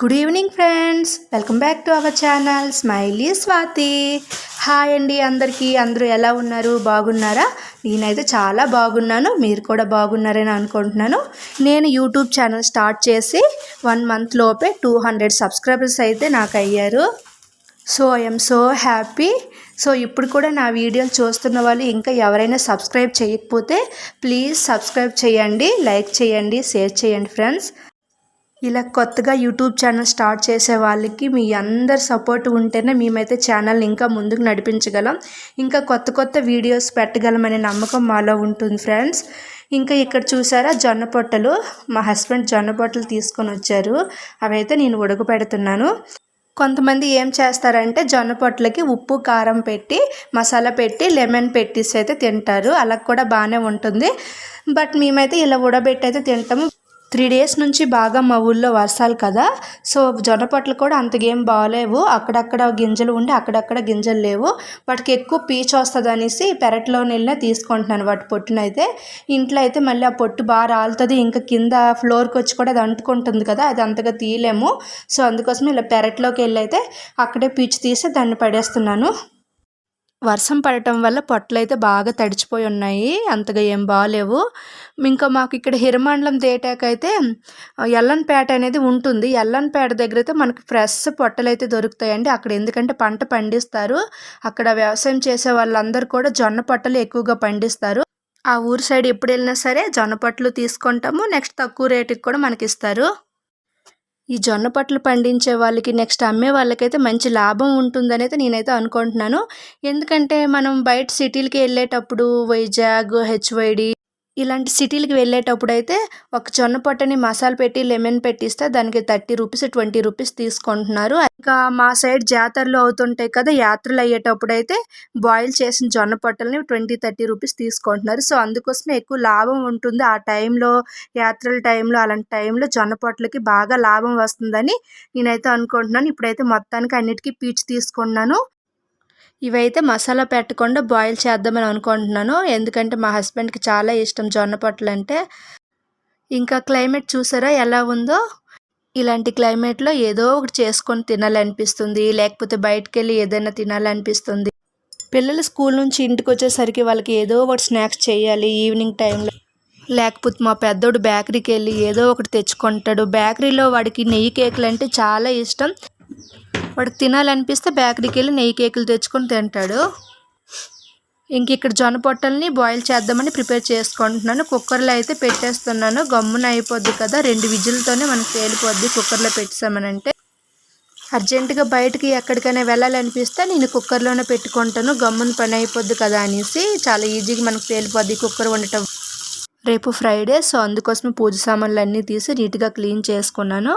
Good evening friends welcome back to our channel smiley Swathi hi అండి అందరికీ అందరూ ఎలా ఉన్నారు? బాగున్నారా? నేనైతే చాలా బాగున్నాను. మీరు కూడా బాగున్నారని అనుకుంటున్నాను. నేను యూట్యూబ్ ఛానల్ స్టార్ట్ చేసి వన్ మంత్ లోపే టూ హండ్రెడ్ సబ్స్క్రైబర్స్ అయితే నాకు అయ్యారు. So I'm so happy so ఇప్పుడు కూడా నా వీడియోలు చూస్తున్న వాళ్ళు ఇంకా ఎవరైనా సబ్స్క్రైబ్ చేయకపోతే ప్లీజ్ సబ్స్క్రైబ్ చేయండి లైక్ చేయండి షేర్ చేయండి ఫ్రెండ్స్ ఇలా కొత్తగా యూట్యూబ్ ఛానల్ స్టార్ట్ చేసే వాళ్ళకి మీ అందరి సపోర్ట్ ఉంటేనే మేమైతే ఛానల్ని ఇంకా ముందుకు నడిపించగలం. ఇంకా కొత్త కొత్త వీడియోస్ పెట్టగలమనే నమ్మకం మాలో ఉంటుంది ఫ్రెండ్స్. ఇంకా ఇక్కడ చూసారా జొన్న పొట్టలు? మా హస్బెండ్ జొన్న పొట్టలు తీసుకొని వచ్చారు. అవైతే నేను ఉడకపెడుతున్నాను కొంతమంది ఏం చేస్తారంటే జొన్న పొట్లకి ఉప్పు కారం పెట్టి మసాలా పెట్టి లెమన్ పెట్టేసి అయితే తింటారు. అలా కూడా బాగానే ఉంటుంది. బట్ మేమైతే ఇలా ఉడబెట్టి అయితే తింటాము. త్రీ డేస్ నుంచి బాగా మా ఊళ్ళో వర్షాలు కదా. సో జొన్న పొట్లు కూడా అంతగేం బాగాలేవు. అక్కడక్కడ గింజలు ఉండి అక్కడక్కడ గింజలు లేవు. వాటికి ఎక్కువ పీచు వస్తుంది అనేసి పెరట్లో వెళ్ళినా తీసుకుంటున్నాను వాటి పొట్టునైతే ఇంట్లో అయితే మళ్ళీ ఆ పొట్టు బాగా రాలుతుంది. ఇంకా కింద ఫ్లోర్కి వచ్చి కూడా అది అంటుకుంటుంది కదా. అది అంతగా తీయలేము. సో అందుకోసం ఇలా పెరట్లోకి వెళ్ళి అయితే అక్కడే పీచు తీసి దాన్ని పడేస్తున్నాను. వర్షం పడటం వల్ల పొట్టలు అయితే బాగా తడిచిపోయి ఉన్నాయి. అంతగా ఏం బాగాలేవు ఇంకా మాకు ఇక్కడ హిరమండలం దేటాకైతే ఎల్లన్పేట అనేది ఉంటుంది. ఎల్లన్పేట దగ్గర అయితే మనకు ఫ్రెష్ పొట్టలు అయితే దొరుకుతాయండి. అక్కడ ఎందుకంటే పంట పండిస్తారు. అక్కడ వ్యవసాయం చేసే వాళ్ళందరూ కూడా జొన్న పొట్టలు ఎక్కువగా పండిస్తారు. ఆ ఊరు సైడ్ ఎప్పుడు వెళ్ళినా సరే జొన్న పొట్టలు తీసుకుంటాము. నెక్స్ట్ తక్కువ రేటుకి కూడా మనకి ఇస్తారు ఈ జొన్న పట్లు పండించే వాళ్ళకి నెక్స్ట్ అమ్మే వాళ్ళకైతే మంచి లాభం ఉంటుందని అయితే నేనైతే అనుకుంటున్నాను. ఎందుకంటే మనం బయట సిటీలకి వెళ్ళేటప్పుడు వైజాగ్ హెచ్వైడి ఇలాంటి సిటీలకి వెళ్ళేటప్పుడు అయితే ఒక జొన్న పొట్టని మసాలా పెట్టి లెమన్ పెట్టిస్తే దానికి థర్టీ రూపీస్ ట్వంటీ రూపీస్ తీసుకుంటున్నారు. ఇంకా మా సైడ్ జాతరలు అవుతుంటాయి కదా యాత్రలు అయ్యేటప్పుడు అయితే బాయిల్ చేసిన జొన్న పొట్టల్ని ట్వంటీ థర్టీ రూపీస్ తీసుకుంటున్నారు. సో అందుకోసమే ఎక్కువ లాభం ఉంటుంది. ఆ టైంలో యాత్రల టైంలో అలాంటి టైంలో జొన్న పొట్టలకి బాగా లాభం వస్తుందని నేనైతే అనుకుంటున్నాను. ఇప్పుడైతే మొత్తానికి అన్నిటికీ పీచు తీసుకున్నాను. ఇవైతే మసాలా పెట్టకుండా బాయిల్ చేద్దామని అనుకుంటున్నాను. ఎందుకంటే మా హస్బెండ్కి చాలా ఇష్టం జొన్న పొట్టలు అంటే ఇంకా క్లైమేట్ చూసారా ఎలా ఉందో? ఇలాంటి క్లైమేట్లో ఏదో ఒకటి చేసుకొని తినాలనిపిస్తుంది. లేకపోతే బయటకు వెళ్ళి ఏదైనా తినాలనిపిస్తుంది. పిల్లలు స్కూల్ నుంచి ఇంటికి వచ్చేసరికి వాళ్ళకి ఏదో ఒకటి స్నాక్స్ చేయాలి ఈవినింగ్ టైంలో. లేకపోతే మా పెద్దోడు బేకరీకి వెళ్ళి ఏదో ఒకటి తెచ్చుకుంటాడు. బేకరీలో వాడికి నెయ్యి కేకులు అంటే చాలా ఇష్టం. వాడికి తినాలనిపిస్తే బేకరీకి వెళ్ళి నెయ్యి కేకులు తెచ్చుకొని తింటాడు. ఇంక ఇక్కడ జొన్న పొట్టల్ని బాయిల్ చేద్దామని ప్రిపేర్ చేసుకుంటున్నాను. కుక్కర్లో అయితే పెట్టేస్తున్నాను. గమ్మున అయిపోద్ది కదా రెండు విజిల్తోనే మనకి తేలిపోద్ది కుక్కర్లో పెట్టామనంటే అర్జెంటుగా బయటకి ఎక్కడికైనా వెళ్ళాలనిపిస్తే నేను కుక్కర్లోనే పెట్టుకుంటాను. గమ్మున పని అయిపోద్ది కదా అనేసి చాలా ఈజీగా మనకు తేలిపోద్ది కుక్కర్ వండటం రేపు ఫ్రైడే సో అందుకోసమే పూజ సామాన్లు అన్నీ తీసి నీట్గా క్లీన్ చేసుకున్నాను.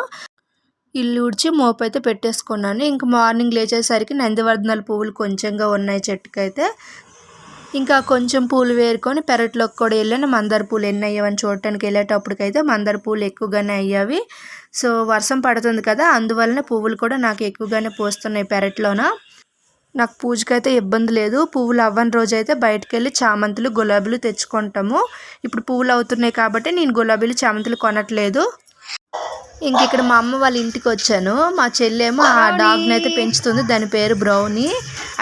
ఇల్లు ఉడిచి మోపు అయితే పెట్టేసుకున్నాను. ఇంక మార్నింగ్ లేచేసరికి నందివర్ధనాల పువ్వులు కొంచెంగా ఉన్నాయి చెట్టుకైతే. ఇంకా కొంచెం పూలు వేరుకొని పెరట్లోకి కూడా వెళ్ళాను. మందార పూలు ఎన్ని అయ్యావని చూడటానికి వెళ్ళేటప్పటికైతే మందార పూలు ఎక్కువగానే అయ్యావి. సో వర్షం పడుతుంది కదా అందువలన పువ్వులు కూడా నాకు ఎక్కువగానే పోస్తున్నాయి పెరట్లోన. నాకు పూజకైతే ఇబ్బంది లేదు. పువ్వులు అవ్వని రోజు అయితే బయటకు వెళ్ళి చామంతులు గులాబీలు తెచ్చుకుంటాము. ఇప్పుడు పువ్వులు అవుతున్నాయి కాబట్టి నేను గులాబీలు చామంతులు కొనట్లేదు. ఇంక ఇక్కడ మా అమ్మ వాళ్ళ ఇంటికి వచ్చాను. మా చెల్లేమో ఆ డాగ్ని అయితే పెంచుతుంది. దాని పేరు బ్రౌనీ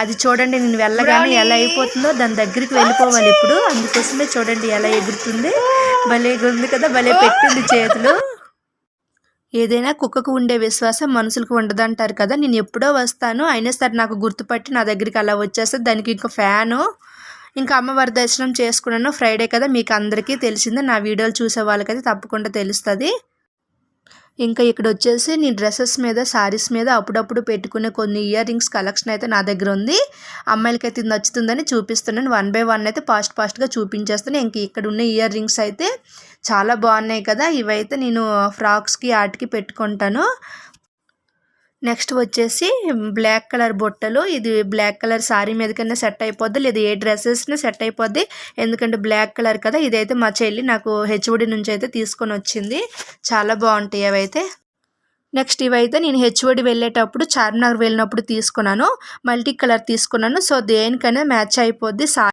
అది చూడండి నేను వెళ్ళగానే ఎలా అయిపోతుందో దాని దగ్గరికి వెళ్ళిపోవాలి ఇప్పుడు. అందుకోసమే చూడండి ఎలా ఎగురుతుంది. భలే ఎగురుంది కదా భలే పెట్టింది చేతులు. ఏదైనా కుక్కకు ఉండే విశ్వాసం మనుషులకు ఉండదంటారు కదా. నేను ఎప్పుడో వస్తాను. అయినా సరే నాకు గుర్తుపట్టి నా దగ్గరికి అలా వచ్చేస్తే దానికి ఇంకా ఫ్యాను. ఇంకా అమ్మవారి దర్శనం చేసుకున్నాను. ఫ్రైడే కదా మీకు అందరికీ తెలిసిందే. నా వీడియోలు చూసే వాళ్ళకైతే తప్పకుండా తెలుస్తుంది. ఇంకా ఇక్కడ వచ్చేసి నీ డ్రెస్సెస్ మీద శారీస్ మీద అప్పుడప్పుడు పెట్టుకునే కొన్ని ఇయర్ రింగ్స్ కలెక్షన్ అయితే నా దగ్గర ఉంది. అమ్మాయిలకి అయితే నచ్చుతుందని చూపిస్తున్నాను. వన్ బై వన్ అయితే ఫాస్ట్ ఫాస్ట్గా చూపించేస్తాను ఇంక ఇక్కడ ఉన్న ఇయర్ రింగ్స్ అయితే చాలా బాగున్నాయి కదా. ఇవైతే నేను ఫ్రాక్స్కి ఆటికి పెట్టుకుంటాను. నెక్స్ట్ వచ్చేసి బ్లాక్ కలర్ బుట్టలు. ఇది బ్లాక్ కలర్ శారీ మీదకన్నా సెట్ అయిపోద్ది. లేదా ఏ డ్రెస్సెస్ని సెట్ అయిపోద్ది. ఎందుకంటే బ్లాక్ కలర్ కదా. ఇదైతే మా చెల్లి నాకు హెచ్ఓడి నుంచి అయితే తీసుకొని వచ్చింది. చాలా బాగుంటాయి అవైతే నెక్స్ట్ ఇవైతే నేను హెచ్ఓడి వెళ్ళేటప్పుడు చార్మినార్ వెళ్ళినప్పుడు తీసుకున్నాను. మల్టీ కలర్ తీసుకున్నాను. సో దేనికైనా మ్యాచ్ అయిపోద్ది. సా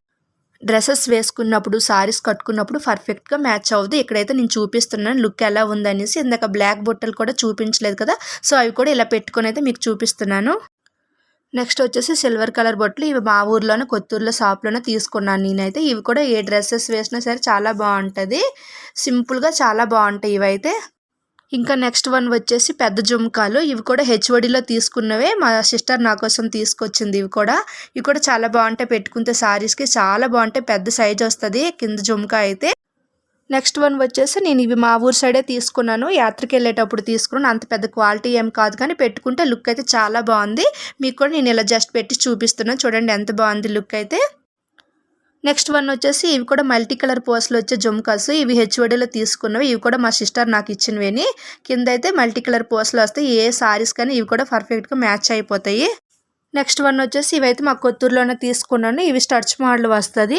డ్రెస్సెస్ వేసుకున్నప్పుడు సారీస్ కట్టుకున్నప్పుడు పర్ఫెక్ట్గా మ్యాచ్ అవ్వదు ఇక్కడైతే నేను చూపిస్తున్నాను. లుక్ ఎలా ఉందనేసి ఇందాక బ్లాక్ బొట్టలు కూడా చూపించలేదు కదా. సో అవి కూడా ఇలా పెట్టుకొని అయితే మీకు చూపిస్తున్నాను. నెక్స్ట్ వచ్చేసి సిల్వర్ కలర్ బొట్లు. ఇవి మా ఊర్లోనే కొత్తూరులో షాప్లోనే తీసుకున్నాను నేనైతే. ఇవి కూడా ఏ డ్రెస్సెస్ వేసినా సరే చాలా బాగుంటుంది. సింపుల్గా చాలా బాగుంటాయి ఇవైతే. ఇంకా నెక్స్ట్ వన్ వచ్చేసి పెద్ద జుమ్కాలు ఇవి కూడా హెచ్ఓడిలో తీసుకున్నవే. మా సిస్టర్ నా కోసం తీసుకొచ్చింది ఇవి కూడా. ఇవి కూడా చాలా బాగుంటాయి. పెట్టుకుంటే సారీస్కి చాలా బాగుంటాయి. పెద్ద సైజ్ వస్తుంది. కింద జుమ్కా అయితే. నెక్స్ట్ వన్ వచ్చేసి నేను ఇవి మా ఊరు సైడే తీసుకున్నాను. యాత్రకి వెళ్ళేటప్పుడు తీసుకున్నాను. అంత పెద్ద క్వాలిటీ ఏం కాదు కానీ పెట్టుకుంటే లుక్ అయితే చాలా బాగుంది. మీకు కూడా నేను ఇలా జస్ట్ పెట్టి చూపిస్తున్నాను. చూడండి ఎంత బాగుంది లుక్ అయితే. నెక్స్ట్ వన్ వచ్చేసి ఇవి కూడా మల్టీ కలర్ పోస్ట్లు వచ్చే జుమ్కాస్. ఇవి హెచ్ఓడిలో తీసుకున్నవి. ఇవి కూడా మా సిస్టర్ నాకు ఇచ్చినవి కింద అయితే మల్టీ కలర్ పోస్లు వస్తాయి. ఏ సారీస్ కానీ ఇవి కూడా పర్ఫెక్ట్గా మ్యాచ్ అయిపోతాయి. నెక్స్ట్ వన్ వచ్చేసి ఇవైతే మా కొత్తూరులోనే తీసుకున్నాను. ఇవి స్టర్చ్ మోడల్ వస్తుంది.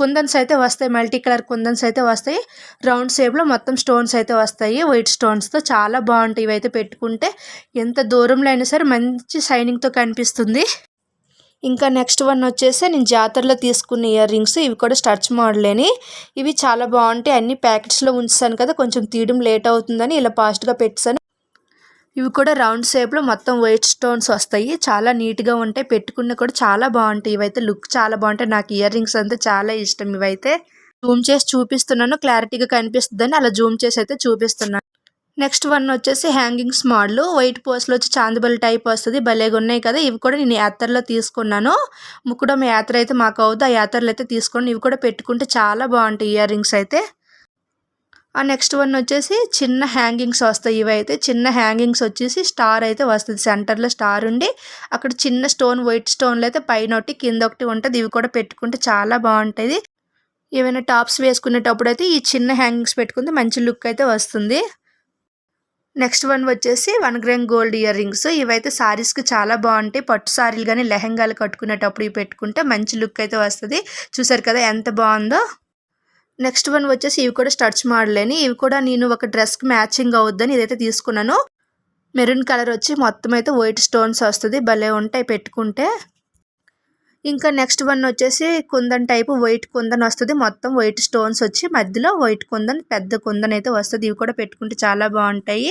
కుందన్స్ అయితే వస్తాయి. మల్టీ కలర్ కుందన్స్ అయితే వస్తాయి. రౌండ్ షేప్లో మొత్తం స్టోన్స్ అయితే వస్తాయి. వైట్ స్టోన్స్తో చాలా బాగుంటాయి. ఇవైతే పెట్టుకుంటే ఎంత దూరంలో అయినా సరే మంచి షైనింగ్తో కనిపిస్తుంది. ఇంకా నెక్స్ట్ వన్ వచ్చేసి నేను జాతరలో తీసుకున్న ఇయర్ రింగ్స్. ఇవి కూడా స్టర్చ్ మోడలేని. ఇవి చాలా బాగుంటాయి. అన్ని ప్యాకెట్స్లో ఉంచాను కదా కొంచెం తీయడం లేట్ అవుతుందని ఇలా ఫాస్ట్గా పెట్టాను ఇవి కూడా రౌండ్ షేప్లో మొత్తం వైట్ స్టోన్స్ వస్తాయి. చాలా నీట్గా ఉంటాయి. పెట్టుకున్న కూడా చాలా బాగుంటాయి. ఇవైతే లుక్ చాలా బాగుంటాయి. నాకు ఇయర్ రింగ్స్ అంతా చాలా ఇష్టం ఇవైతే. జూమ్ చేసి చూపిస్తున్నాను. క్లారిటీగా కనిపిస్తుందని అలా జూమ్ చేసి అయితే చూపిస్తున్నాను. నెక్స్ట్ వన్ వచ్చేసి హ్యాంగింగ్స్ మోడల్. వైట్ పోస్ట్లో వచ్చి చాందిబల్ టైప్ వస్తుంది. భలేగా ఉన్నాయి కదా. ఇవి కూడా నేను యాత్రలో తీసుకున్నాను. ముక్కుడం యాత్ర అయితే మాకు అవుతుంది ఆ యాత్రలో అయితే తీసుకోండి ఇవి కూడా పెట్టుకుంటే చాలా బాగుంటాయి ఇయర్ రింగ్స్ అయితే. ఆ నెక్స్ట్ వన్ వచ్చేసి చిన్న హ్యాంగింగ్స్ వస్తాయి. ఇవి అయితే చిన్న హ్యాంగింగ్స్ వచ్చేసి స్టార్ అయితే వస్తుంది. సెంటర్లో స్టార్ ఉండి అక్కడ చిన్న స్టోన్ వైట్ స్టోన్లు అయితే పైన ఒకటి కింద ఒకటి ఉంటుంది. ఇవి కూడా పెట్టుకుంటే చాలా బాగుంటుంది ఏమైనా టాప్స్ వేసుకునేటప్పుడు అయితే ఈ చిన్న హ్యాంగింగ్స్ పెట్టుకుంటే మంచి లుక్ అయితే వస్తుంది. నెక్స్ట్ వన్ వచ్చేసి one gram gold earrings. ఇవైతే సారీస్కి చాలా బాగుంటాయి. పట్టు సారీలు కానీ లెహంగాలు కట్టుకునేటప్పుడు ఇవి పెట్టుకుంటే మంచి లుక్ అయితే వస్తుంది. చూసారు కదా ఎంత బాగుందో. నెక్స్ట్ వన్ వచ్చేసి ఇవి కూడా స్టడ్స్ మోడలేని ఇవి కూడా నేను ఒక డ్రెస్కి మ్యాచింగ్ అవుద్దని ఇదైతే తీసుకున్నాను. మెరూన్ కలర్ వచ్చి మొత్తం అయితే వైట్ స్టోన్స్ వస్తుంది. భలే ఉంటాయి పెట్టుకుంటే. ఇంకా నెక్స్ట్ వన్ వచ్చేసి కుందన్ టైపు వైట్ కుందన్ వస్తుంది. మొత్తం వైట్ స్టోన్స్ వచ్చి మధ్యలో వైట్ కుందన్ పెద్ద కుందన్ అయితే వస్తుంది. ఇవి కూడా పెట్టుకుంటే చాలా బాగుంటాయి.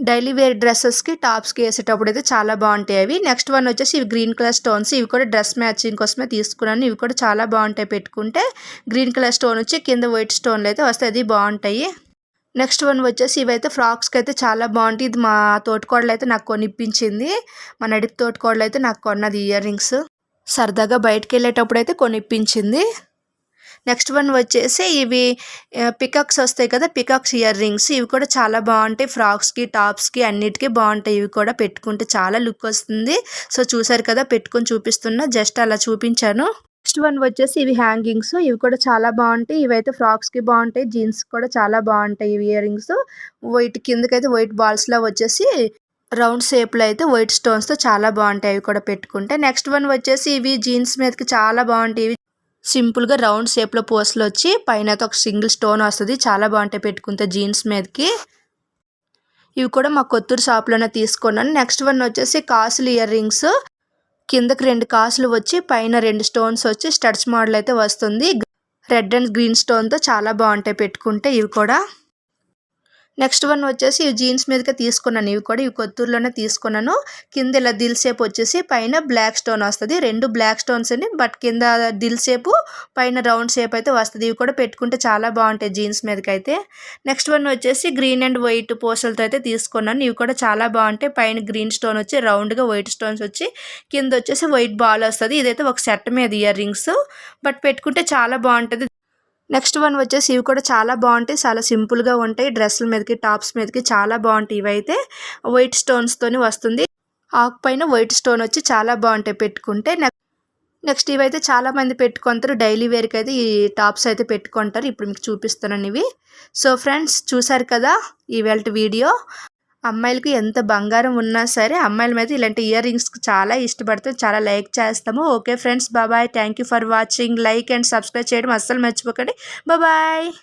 డైలీ వేర్ డ్రెస్సెస్కి టాప్స్కి వేసేటప్పుడు అయితే చాలా బాగుంటాయి అవి. నెక్స్ట్ వన్ వచ్చేసి ఇవి గ్రీన్ కలర్ స్టోన్స్. ఇవి కూడా డ్రెస్ మ్యాచింగ్ కోసమే తీసుకున్నాను. ఇవి కూడా చాలా బాగుంటాయి పెట్టుకుంటే. గ్రీన్ కలర్ స్టోన్ వచ్చి కింద వైట్ స్టోన్లు అయితే వస్తాయి. అది బాగుంటాయి. నెక్స్ట్ వన్ వచ్చేసి ఇవైతే ఫ్రాక్స్కి అయితే చాలా బాగుంటాయి. ఇది మా తోటకోడలు అయితే నాకు కొనిపించింది. మా నడిపి తోటకోడలు అయితే నాకు కొన్నది ఇయర్ రింగ్స్. సరదాగా బయటకు వెళ్ళేటప్పుడు అయితే కొనిపించింది. నెక్స్ట్ వన్ వచ్చేసి ఇవి పికాక్స్ వస్తాయి కదా పికాక్స్ ఇయర్ రింగ్స్. ఇవి కూడా చాలా బాగుంటాయి. ఫ్రాక్స్కి టాప్స్కి అన్నిటికీ బాగుంటాయి. ఇవి కూడా పెట్టుకుంటే చాలా లుక్ వస్తుంది. సో చూసారు కదా పెట్టుకొని చూపిస్తున్నా జస్ట్ అలా చూపించాను. నెక్స్ట్ వన్ వచ్చేసి ఇవి హ్యాంగింగ్స్. ఇవి కూడా చాలా బాగుంటాయి. ఇవైతే ఫ్రాక్స్కి బాగుంటాయి. జీన్స్ కూడా చాలా బాగుంటాయి ఇవి ఇయర్ రింగ్స్. వైట్ కిందకైతే వైట్ బాల్స్లో వచ్చేసి రౌండ్ షేప్లో అయితే వైట్ స్టోన్స్తో చాలా బాగుంటాయి. అవి కూడా పెట్టుకుంటే. నెక్స్ట్ వన్ వచ్చేసి ఇవి జీన్స్ మీదకి చాలా బాగుంటాయి. ఇవి సింపుల్గా రౌండ్ షేప్లో పోస్ట్లు వచ్చి పైన ఒక సింగిల్ స్టోన్ వస్తుంది. చాలా బాగుంటాయి పెట్టుకుంటే జీన్స్ మీదకి. ఇవి కూడా మా కొత్తూరు షాప్లోనే తీసుకున్నాను. నెక్స్ట్ వన్ వచ్చేసి కాసులు ఇయర్ రింగ్స్. కిందకి రెండు కాసులు వచ్చి పైన రెండు స్టోన్స్ వచ్చి స్టడ్స్ మోడల్ అయితే వస్తుంది. రెడ్ అండ్ గ్రీన్ స్టోన్తో చాలా బాగుంటాయి పెట్టుకుంటే ఇవి కూడా. నెక్స్ట్ వన్ వచ్చేసి ఈ జీన్స్ మీదకే తీసుకున్నాను. ఇవి కూడా ఇవి కొత్తూరులోనే తీసుకున్నాను. కింద ఇలా దిల్ షేప్ వచ్చేసి పైన బ్లాక్ స్టోన్ వస్తుంది. రెండు బ్లాక్ స్టోన్స్ అని బట్ కింద దిల్ షేపు పైన రౌండ్ షేప్ అయితే వస్తుంది. ఇవి కూడా పెట్టుకుంటే చాలా బాగుంటాయి జీన్స్ మీదకి అయితే నెక్స్ట్ వన్ వచ్చేసి గ్రీన్ అండ్ వైట్ పోస్టలతో అయితే తీసుకున్నాను. ఇవి కూడా చాలా బాగుంటాయి. పైన గ్రీన్ స్టోన్ వచ్చి రౌండ్గా వైట్ స్టోన్స్ వచ్చి కింద వచ్చేసి వైట్ బాల్ వస్తుంది. ఇదైతే ఒక సెట్ మీద ఇయర్ రింగ్స్. బట్ పెట్టుకుంటే చాలా బాగుంటుంది. నెక్స్ట్ వన్ వచ్చేసి ఇవి కూడా చాలా బాగుంటాయి. చాలా సింపుల్గా ఉంటాయి. డ్రెస్సుల మీదకి టాప్స్ మీదకి చాలా బాగుంటాయి ఇవైతే. వైట్ స్టోన్స్తోని వస్తుంది. ఆకు పైన వైట్ స్టోన్ వచ్చి చాలా బాగుంటాయి పెట్టుకుంటే. నెక్స్ట్ ఇవైతే చాలామంది పెట్టుకుంటారు. డైలీ వేర్కి అయితే ఈ టాప్స్ అయితే పెట్టుకుంటారు. ఇప్పుడు మీకు చూపిస్తున్నాను ఇవి. సో ఫ్రెండ్స్ చూసారు కదా ఈవేళ వీడియో? అమ్మాయిలకి ఎంత బంగారం ఉన్నా సరే అమ్మాయిల మీద ఇలాంటి ఇయర్ రింగ్స్ చాలా ఇష్టపడితే చాలా లైక్ చేస్తాము. Okay friends bye bye thank for watching like and subscribe చేయడం అస్సలు మర్చిపోకండి. బాబాయ్